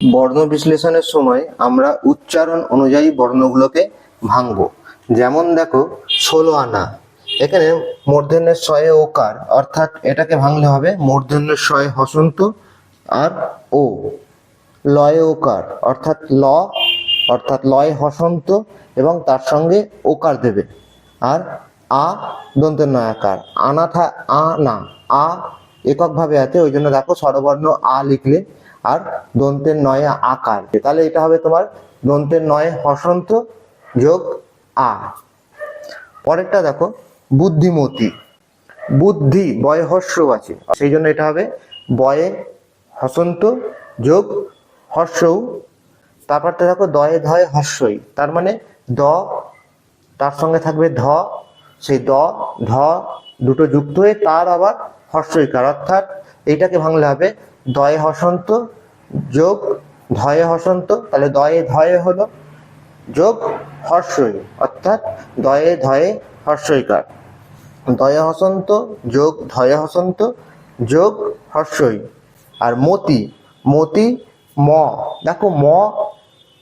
বর্ণ বিশ্লেষণের সময় আমরা উচ্চারণ অনুযায়ী বর্ণগুলোকে ভাঙবো। যেমন দেখো, ষোলো আনা। এখানে মূর্ধন্যের শয়ে ওকার, অর্থাৎ এটাকে ভাঙলে হবে মূর্ধন্যের শয়ে হসন্ত আর ও। লয়ে ওকার, অর্থাৎ ল, অর্থাৎ লয় হসন্ত এবং তার সঙ্গে ওকার দেবে। আর আ দন্তের নয়াকার আনা থা আ না, আ এককভাবে আছে ওই জন্য দেখো স্বরবর্ণ আ লিখলে আর দন্তের নয়ে আকার। তাহলে এটা হবে তোমার দন্তের নয়ে হসন্ত যোগ আ। পরেরটা দেখো, বুদ্ধিমতী। বুদ্ধি, বয় হর্ষ আছে। সেই জন্য এটা হবে বয়ে হসন্ত যোগ হর্ষৌ তারপরটা দেখো, দয়ে ধয়ে হর্ষই। তার মানে দ, তার সঙ্গে থাকবে ধ। সেই দ, ধ দুটো যুক্ত হয়ে তার আবার হর্ষইকার অর্থাৎ এইটাকে ভাঙলে হবে দয়ে হসন্ত, যোগ ধয়ে হসন্ত, তাহলে দয়ে ধয়ে হলো, যোগ হর্ষই, অর্থাৎ দয়ে ধয়ে হর্ষইকার। দয়ে হসন্ত, যোগ ধয়ে হসন্ত, যোগ হর্ষই। আর মতি মতি ম, দেখো ম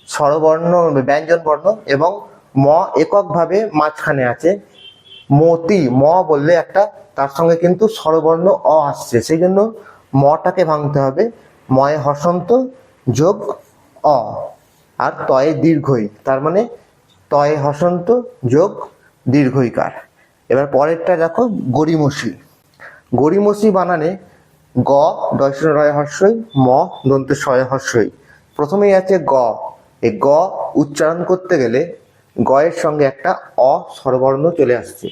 স্বরবর্ণ ব্যঞ্জন বর্ণ এবং ম এককভাবে মাঝখানে আছে। মতি, ম বললে একটা, তার সঙ্গে কিন্তু স্বরবর্ণ অ আসছে, সেই জন্য মটাকে ভাঙতে হবে। ময়ে হসন্ত যোগ অ। আর তয়ে দীর্ঘই। তার মানে তয়ে হসন্ত যোগ দীর্ঘইকার। এবার পরেরটা দেখো গরিমসি গরিমসি বানানে গ দর্শন রয় হর্ষই ম দন্তে শয় হর্ষই প্রথমেই আছে গ। এই গ উচ্চারণ করতে গেলে গয়ের সঙ্গে একটা অ স্বরবর্ণ চলে আসছে।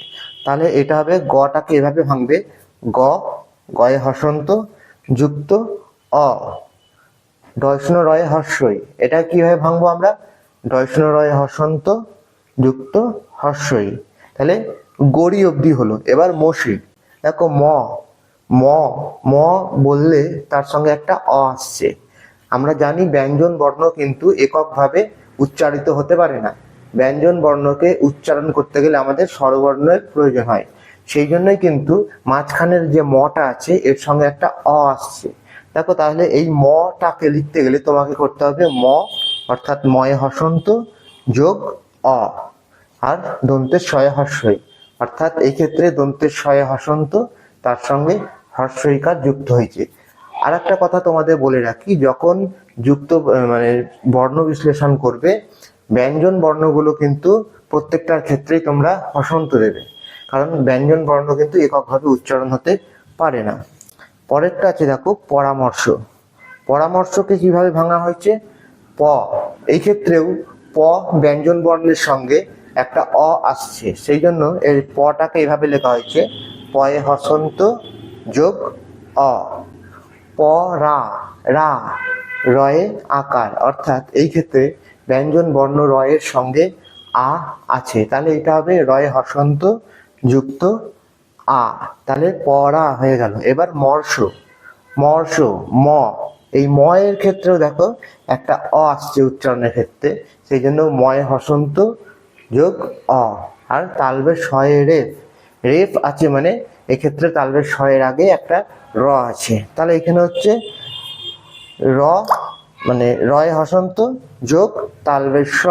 তাহলে এটা হবে গটাকে এভাবে ভাঙবে। গ, গয়ে হসন্ত যুক্ত অ। দর্শন রয় হর্ষই। এটা কীভাবে ভাঙবো আমরা? দর্শন রয় হসন্ত যুক্ত হর্ষই। তাহলে গড়ি অবধি হলো। এবার মসি দেখো ম। ম। ম বললে তার সঙ্গে একটা অ আসছে। আমরা জানি ব্যঞ্জন বর্ণ কিন্তু এককভাবে উচ্চারিত হতে পারে না। ব্যঞ্জন বর্ণকে উচ্চারণ করতে গেলে আমাদের স্বরবর্ণের প্রয়োজন হয়। সেই জন্যই কিন্তু মাঝখানের যে মটা আছে, এর সঙ্গে একটা অ আসছে। দেখো তাহলে এই মটাকে লিখতে গেলে তোমাকে করতে হবে ম, অর্থাৎ ময়ে হসন্ত যোগ অ, আর দন্তের শয়ে হর্ষই। অর্থাৎ এই ক্ষেত্রে দন্তের শয়ে হসন্ত, তার সঙ্গে হর্ষইকার যুক্ত হয়েছে। আর একটা কথা তোমাদের বলে রাখি, যখন যুক্ত মানে বর্ণ বিশ্লেষণ করবে, ব্যঞ্জন বর্ণগুলো কিন্তু প্রত্যেকটার ক্ষেত্রেই তোমরা হসন্ত দেবে। কারণ ব্যঞ্জন বর্ণ কিন্তু এককভাবে উচ্চারণ হতে পারে না। পরেরটা আছে দেখো, পরামর্শ। পরামর্শকে কীভাবে ভাঙা হয়েছে? প। এই ক্ষেত্রেও প ব্যঞ্জন বর্ণের সঙ্গে একটা অ আসছে। সেই জন্য এর পটাকে এভাবে লেখা হয়েছে, পয়ে হসন্ত যোগ অ। প রা রা, রয়ে আকার। অর্থাৎ এই ক্ষেত্রে ব্যঞ্জন বর্ণ রয়ের সঙ্গে আ আছে। তাহলে এটা হবে রয়ে হসন্ত যুক্ত আ। তাহলে পড়া হয়ে গেল। এবার মর্ষ। মর্ষ, ম। এই ম এর ক্ষেত্রেও দেখো একটা অ আসছে উচ্চারণের ক্ষেত্রে। সেই জন্য ময় হসন্ত যোগ অ। আর তালবের শয়ে রেফ। রেফ আছে মানে এক্ষেত্রে তালবের শয়ের আগে একটা র আছে। তাহলে এখানে হচ্ছে র মানে রয় হসন্ত যোগ তালবের স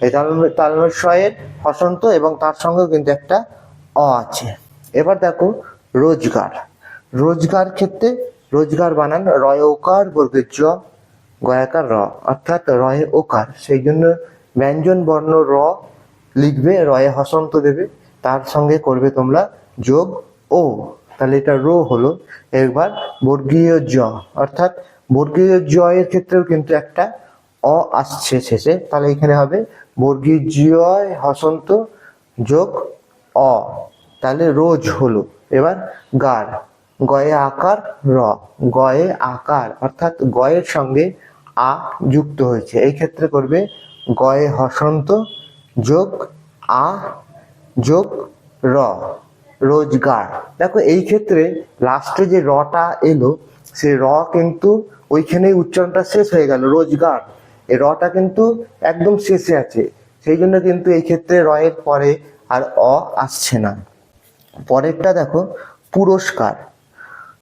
এই তালবে তালবের শয়ের হসন্ত এবং তার সঙ্গেও কিন্তু একটা অ আছে। এবার দেখো রোজগার। রোজগার ক্ষেত্রে রোজগার বানান রয় ওকার বর্গের জ গয়াকার র, অর্থাৎ রয়ে ওকার। সেই জন্য ব্যঞ্জন, বর্ণ, র লিখবে, রয়ে হসন্ত দেবে, তার সঙ্গে করবে তোমরা যোগ ও। তাহলে এটা রো হলো। একবার বর্গীয় জ, অর্থাৎ বর্গীয় জ এর ক্ষেত্রেও কিন্তু একটা অ আসছে শেষে। তাহলে এখানে হবে বর্গীয় হসন্ত, যোগ, অ। তাহলে রোজ হলো। এবার গার গয়ে আকার র গয়ে আকার অর্থাৎ গয়ের সঙ্গে আ যুক্ত হয়েছে। এই ক্ষেত্রে করবে গয়ে হসন্ত যোগ আ যোগ র রোজগার দেখো এই ক্ষেত্রে লাস্টে যে রটা এলো সেই র কিন্তু ওইখানেই উচ্চারণটা শেষ হয়ে গেল রোজগার এই রটা কিন্তু একদম শেষে আছে। সেই জন্য কিন্তু এই ক্ষেত্রে রয়ের পরে আর অ আসছে না। পরেরটা দেখো, পুরস্কার।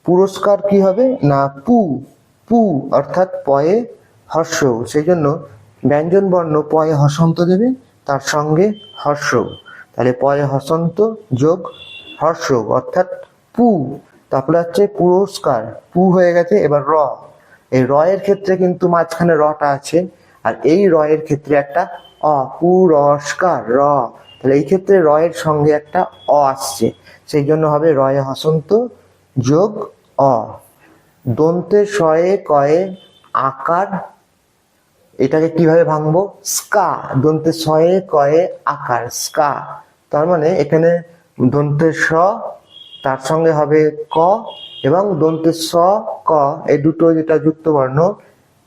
পুরস্কার কি হবে? না, পু পু, অর্থাৎ পয়ে হর্ষ। সেই জন্য ব্যঞ্জন বর্ণ পয়ে হসন্ত দেবে, তার সঙ্গে হর্ষ। তাহলে পয়ে হসন্ত যোগ হর্ষ, অর্থাৎ পু। তারপরে হচ্ছে পুরস্কার, পু হয়ে গেছে, এবার র। এই র এর ক্ষেত্রে কিন্তু মাঝখানে রটা আছে, আর এই র এর ক্ষেত্রে একটা অ, পুরস্কার, র। তাহলে এই ক্ষেত্রে র এর সঙ্গে একটা অ আসছে। সেই জন্য হবে রয়ে হসন্ত যোগ অ। দন্তে শয়ে কয়ে আকার, এটাকে কীভাবে ভাঙবো? স্কা। দন্তে শয়ে কয়ে আকার, স্কা। তার মানে এখানে দন্তে স, তার সঙ্গে হবে ক এবং দন্তে স, ক, এই দুটো যেটা যুক্ত বর্ণ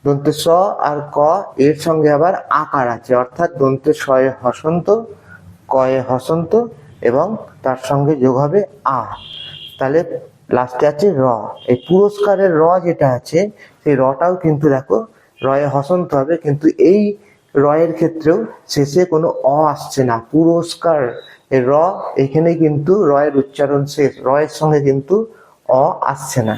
দন্তে স আর ক, এর সঙ্গে আবার আকার আছে। অর্থাৎ দন্তে শয়ে হসন্ত কয়ে হসন্ত এবং তার সঙ্গে যোগ হবে আ। তাহলে লাস্টে আছে র। এই পুরস্কারের র যেটা আছে, সেই রটাও কিন্তু দেখো, রয়ে হসন্ত হবে, কিন্তু এই রয়ের ক্ষেত্রেও শেষে কোনো অ আসছে না। পুরস্কার র, এখানে কিন্তু রয়ের উচ্চারণ শেষ, রয়ের সঙ্গে কিন্তু অ আসছে না।